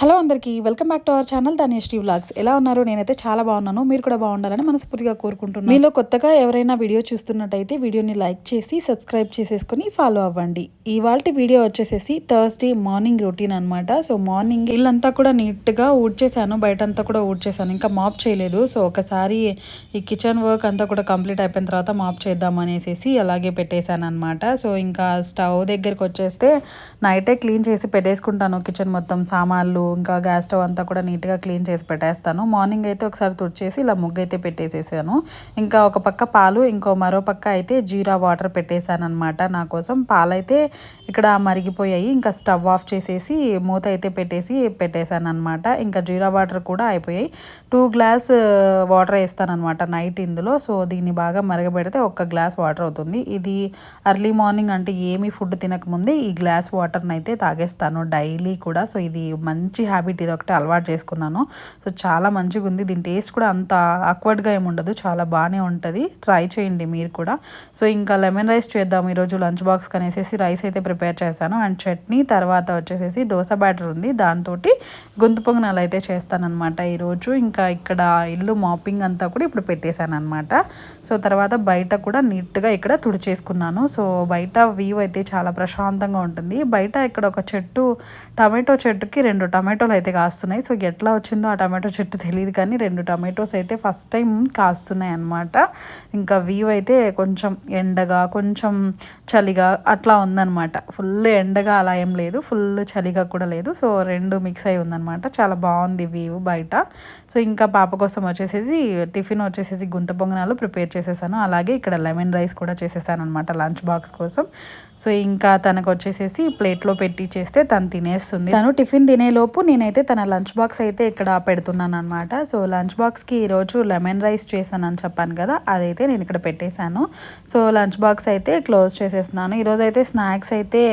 Hello అందరికీ welcome back to our channel Dhaneshti vlogs. ఎలా ఉన్నారు? నేనైతే చాలా బాగున్నాను. మీరు కూడా బాగుండాలని మనస్ఫూర్తిగా కోరుకుంటున్నాను. మీలో కొత్తగా ఎవరైనా వీడియో చూస్తున్నట్టయితే వీడియోని లైక్ చేసి సబ్స్క్రైబ్ చేసేసుకుని ఫాలో అవ్వండి. ఇవాళ వీడియో వచ్చేసేసి థర్స్డే మార్నింగ్ రొటీన్ అనమాట సో మార్నింగ్ ఇల్లంతా కూడా నీట్గా ఊడ్చేసాను బయట అంతా కూడా ఊడ్చేసాను ఇంకా మాప్ చేయలేదు. సో ఒకసారి ఈ కిచెన్ వర్క్ అంతా కూడా కంప్లీట్ అయిపోయిన తర్వాత మాప్ చేద్దాం అనేసి అలాగే పెట్టేశాను అనమాట సో ఇంకా స్టవ్ దగ్గరికి వచ్చేస్తే నైటే క్లీన్ చేసి పెట్టేసుకుంటాను కిచెన్ మొత్తం సామాన్లు ఇంకా గ్యాస్ స్టవ్ అంతా కూడా నీట్గా క్లీన్ చేసి పెట్టేస్తాను. మార్నింగ్ అయితే ఒకసారి తుడిచేసి ఇలా ముగ్గు అయితే పెట్టేసేసాను. ఇంకా ఒక పక్క పాలు ఇంకో మరో పక్క అయితే జీరా వాటర్ పెట్టేశాను అనమాట నా కోసం. పాలైతే ఇక్కడ మరిగిపోయాయి. ఇంకా స్టవ్ ఆఫ్ చేసేసి మూత అయితే పెట్టేసి పెట్టేశాను అనమాట ఇంకా జీరా వాటర్ కూడా అయిపోయాయి. టూ గ్లాస్ వాటర్ వేస్తానమాట నైట్ ఇందులో. సో దీన్ని బాగా మరగబెడితే ఒక్క గ్లాస్ వాటర్ అవుతుంది. ఇది అర్లీ మార్నింగ్ అంటే ఏమీ ఫుడ్ తినకముందే ఈ గ్లాస్ వాటర్ని అయితే తాగేస్తాను. డైలీ కూడా. సో ఇది మంచి మంచి హ్యాబిట్ ఇది ఒకటి అలవాటు చేసుకున్నాను. సో చాలా మంచిగా ఉంది దీని టేస్ట్ కూడా అంత అక్వర్డ్గా ఏమి ఉండదు. చాలా బాగానే ఉంటుంది. ట్రై చేయండి మీరు కూడా. సో ఇంకా లెమన్ రైస్ చేద్దాం ఈరోజు లంచ్ బాక్స్ కనేసేసి రైస్ అయితే ప్రిపేర్ చేశాను. అండ్ చట్నీ తర్వాత వచ్చేసేసి దోశ బ్యాటర్ ఉంది. దాంతో గొంతు పొంగనాలు అయితే చేస్తానమాట ఈరోజు. ఇంకా ఇక్కడ ఇల్లు మాపింగ్ అంతా కూడా ఇప్పుడు పెట్టేశాను అనమాట సో తర్వాత బయట కూడా నీట్గా ఇక్కడ తుడిచేసుకున్నాను. సో బయట వ్యూ అయితే చాలా ప్రశాంతంగా ఉంటుంది. బయట ఇక్కడ ఒక చెట్టు టమాటో చెట్టుకి రెండు టమాటో టమాటోలు అయితే కాస్తున్నాయి. సో ఎట్లా వచ్చిందో ఆ టమాటో చెట్టు తెలియదు కానీ రెండు టమాటోస్ అయితే ఫస్ట్ టైం కాస్తున్నాయి అనమాట ఇంకా వ్యూ అయితే కొంచెం ఎండగా కొంచెం చలిగా అట్లా ఉందన్నమాట. ఫుల్ ఎండగా అలా ఏం లేదు. ఫుల్ చలిగా కూడా లేదు. సో రెండు మిక్స్ అయి ఉందన్నమాట. చాలా బాగుంది వ్యూ బయట. సో ఇంకా పాప కోసం వచ్చేసేసి టిఫిన్ వచ్చేసేసి గుంత పొంగనాలు ప్రిపేర్ చేసేసాను. అలాగే ఇక్కడ లెమన్ రైస్ కూడా చేసేసాను అనమాట లంచ్ బాక్స్ కోసం. సో ఇంకా తనకు వచ్చేసేసి ప్లేట్లో పెట్టి చేస్తే తను తినేస్తుంది. తను టిఫిన్ తినేలోపు లోపు నేనైతే తన లంచ్ బాక్స్ అయితే ఇక్కడ పెడుతున్నాను అనమాట సో లంచ్ బాక్స్కి ఈరోజు లెమన్ రైస్ చేశానని చెప్పాను కదా అదైతే నేను ఇక్కడ పెట్టేశాను. సో లంచ్ బాక్స్ అయితే క్లోజ్ చేసేస్తున్నాను. ఈరోజు అయితే స్నాక్స్ అయితే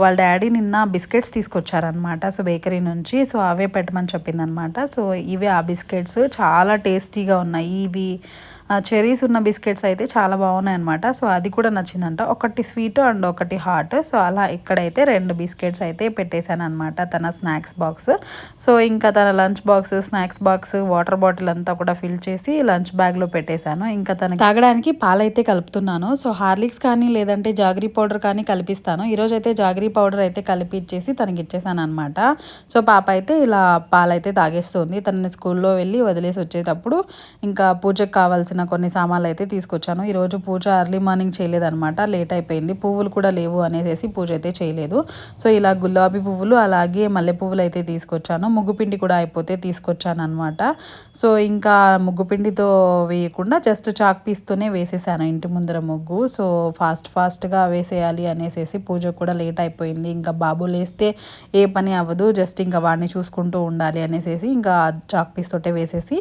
వాళ్ళ డాడీ నిన్న బిస్కెట్స్ తీసుకొచ్చారనమాట సో బేకరీ నుంచి. సో అవే పెట్టమని చెప్పిందనమాట సో ఇవే ఆ బిస్కెట్స్. చాలా టేస్టీగా ఉన్నాయి. ఇవి చెరీస్ ఉన్న బిస్కెట్స్ అయితే చాలా బాగున్నాయి అనమాట సో అది కూడా నచ్చిందంట. ఒకటి స్వీట్ అండ్ ఒకటి హాట్ సో అలా ఇక్కడైతే రెండు బిస్కెట్స్ అయితే పెట్టేశాను అనమాట తన స్నాక్స్ బాక్స్ సో ఇంకా తన lunch box snacks box water bottle అంతా కూడా ఫిల్ చేసి లంచ్ బ్యాగ్లో పెట్టేశాను. ఇంకా తన తాగడానికి పాలైతే కలుపుతున్నాను. సో హార్లిక్స్ కానీ లేదంటే జాగరీ పౌడర్ కానీ కలిపిస్తాను. ఈరోజు అయితే జాగరీ పౌడర్ అయితే కలిపి ఇచ్చేసి తనకి ఇచ్చేసాను అనమాట సో పాప అయితే ఇలా పాలైతే తాగేస్తుంది. తనని స్కూల్లో వెళ్ళి వదిలేసి వచ్చేటప్పుడు ఇంకా పూజకు కావాల్సిన కావాల్సిన కొన్ని సామాన్లు అయితే తీసుకొచ్చాను. ఈరోజు పూజ ఎర్లీ మార్నింగ్ చేయలేదనమాట లేట్ అయిపోయింది. పువ్వులు కూడా లేవు అనేసి పూజ అయితే చేయలేదు. సో ఇలా గులాబీ పువ్వులు అలాగే మల్లె పువ్వులు అయితే తీసుకొచ్చాను. ముగ్గుపిండి కూడా అయిపోతే తీసుకొచ్చాను అనమాట సో ఇంకా ముగ్గు పిండితో వేయకుండా జస్ట్ చాక్ పీస్తోనే వేసేసాను ఇంటి ముందర ముగ్గు. సో ఫాస్ట్ ఫాస్ట్గా వేసేయాలి అనేసి పూజ కూడా లేట్ అయిపోయింది. ఇంకా బాబు లేస్తే ఏ పని అవ్వదు. జస్ట్ ఇంకా వాడిని చూసుకుంటూ ఉండాలి అనేసి ఇంకా చాక్ పీస్ తోటే వేసేసి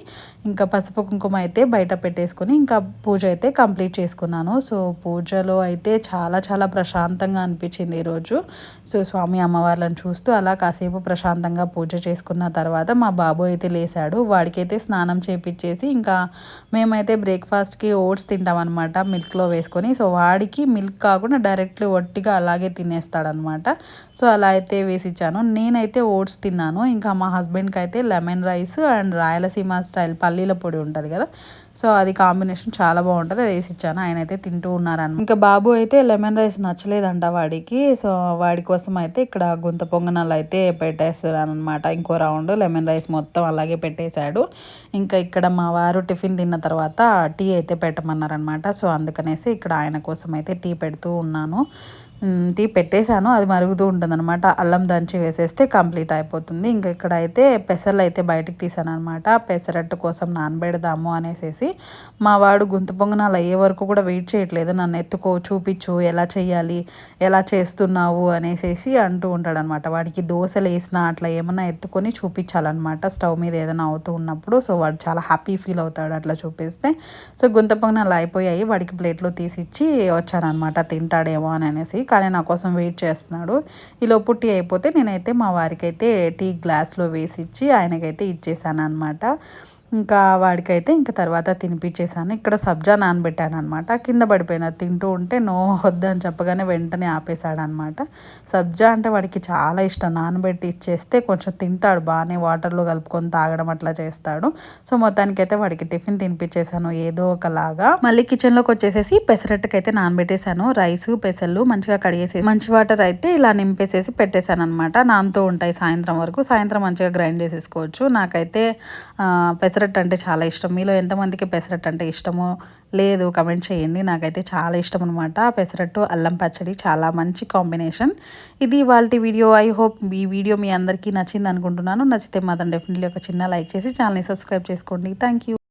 ఇంకా పసుపు కుంకుమ అయితే బయట పెట్టేసి చేసుకుని ఇంకా పూజ అయితే కంప్లీట్ చేసుకున్నాను. సో పూజలో అయితే చాలా చాలా ప్రశాంతంగా అనిపించింది ఈరోజు సో స్వామి అమ్మవార్లను చూస్తూ అలా కాసేపు ప్రశాంతంగా పూజ చేసుకున్న తర్వాత మా బాబు అయితే లేసాడు. వాడికైతే స్నానం చేపించేసి ఇంకా మేమైతే బ్రేక్ఫాస్ట్కి ఓట్స్ తింటామన్నమాట మిల్క్లో వేసుకొని. సో వాడికి మిల్క్ కాకుండా డైరెక్ట్లీ ఒట్టిగా అలాగే తినేస్తాడనమాట సో అలా అయితే వేసిచ్చాను. నేనైతే ఓట్స్ తిన్నాను. ఇంకా మా హస్బెండ్కి అయితే lemon rice and Rayalaseema style పల్లీల పొడి ఉంటుంది కదా సో అది కాంబినేషన్ చాలా బాగుంటుంది. అది వేసి ఇచ్చాను. ఆయన అయితే తింటూ ఉన్నారని ఇంకా బాబు అయితే లెమన్ రైస్ నచ్చలేదంట వాడికి. సో వాడి కోసం అయితే ఇక్కడ గుంత పొంగనాలు అయితే పెట్టేస్తున్నాను అనమాట ఇంకో రౌండ్ లెమన్ రైస్ మొత్తం అలాగే పెట్టేశాడు. ఇంకా ఇక్కడ మా వారు టిఫిన్ తిన్న తర్వాత టీ అయితే పెట్టమన్నారనమాట సో అందుకనేసి ఇక్కడ ఆయన కోసం అయితే టీ పెడుతూ ఉన్నాను. టీ పెట్టేశాను. అది మరుగుతూ ఉంటుంది అనమాట అల్లం దంచి వేసేస్తే కంప్లీట్ అయిపోతుంది. ఇంకా ఇక్కడ అయితే పెసర్లు అయితే బయటకు తీసాను అనమాట పెసరట్టు కోసం నానబెడదాము అనేసి మా వాడు గుంత పొంగనాలు అయ్యే వరకు కూడా వెయిట్ చేయట్లేదు. నన్ను ఎత్తుకో చూపించు ఎలా చేయాలి ఎలా చేస్తున్నావు అనేసి అంటూ ఉంటాడు అనమాట వాడికి దోశలు వేసినా అట్లా ఏమన్నా ఎత్తుకొని చూపించాలన్నమాట. స్టవ్ మీద ఏదైనా అవుతూ ఉన్నప్పుడు. సో వాడు చాలా హ్యాపీ ఫీల్ అవుతాడు అట్లా చూపిస్తే. సో గుంత పొంగనాలు అయిపోయాయి. వాడికి ప్లేట్లో తీసిచ్చి వచ్చానమాట తింటాడేమో అని అనేసి కానీ నా కోసం వెయిట్ చేస్తున్నాడు. ఈలోపు టీ అయిపోతే నేనైతే మా వారికైతే టీ గ్లాస్లో వేసి ఇచ్చి ఆయనకైతే ఇచ్చేసాను అనమాట ఇంకా వాడికైతే ఇంకా తర్వాత తినిపించేసాను ఇక్కడ సబ్జా నానబెట్టాను అనమాట కింద పడిపోయింది. అది తింటూ ఉంటే నో వద్దని చెప్పగానే వెంటనే ఆపేశాడు అనమాట సబ్జా అంటే వాడికి చాలా ఇష్టం. నానబెట్టి ఇచ్చేస్తే కొంచెం తింటాడు. బాగానే వాటర్లో కలుపుకొని తాగడం అట్లా చేస్తాడు. సో మొత్తానికైతే వాడికి టిఫిన్ తినిపించేసాను ఏదో ఒకలాగా. మళ్ళీ కిచెన్లోకి వచ్చేసేసి పెసరట్టుకైతే నానబెట్టేశాను రైస్ పెసలు మంచిగా కడిగేసేసి మంచి వాటర్ అయితే ఇలా నింపేసేసి పెట్టేశాను అనమాట నానుతూ ఉంటాయి సాయంత్రం వరకు. సాయంత్రం మంచిగా గ్రైండ్ చేసేసుకోవచ్చు. నాకైతే పెసర పెసరట్టు అంటే చాలా ఇష్టం. మీలో ఎంతమందికి పెసరట్టు అంటే ఇష్టమో లేదు కమెంట్ చేయండి. నాకైతే చాలా ఇష్టం అనమాట పెసరట్టు అల్లం పచ్చడి చాలా మంచి కాంబినేషన్. ఇది వాళ్ళ వీడియో. ఐ హోప్ ఈ వీడియో మీ అందరికీ నచ్చింది అనుకుంటున్నాను. నచ్చితే మాత్రం డెఫినెట్లీ ఒక చిన్న లైక్ చేసి ఛానల్ని సబ్స్క్రైబ్ చేసుకోండి. థ్యాంక్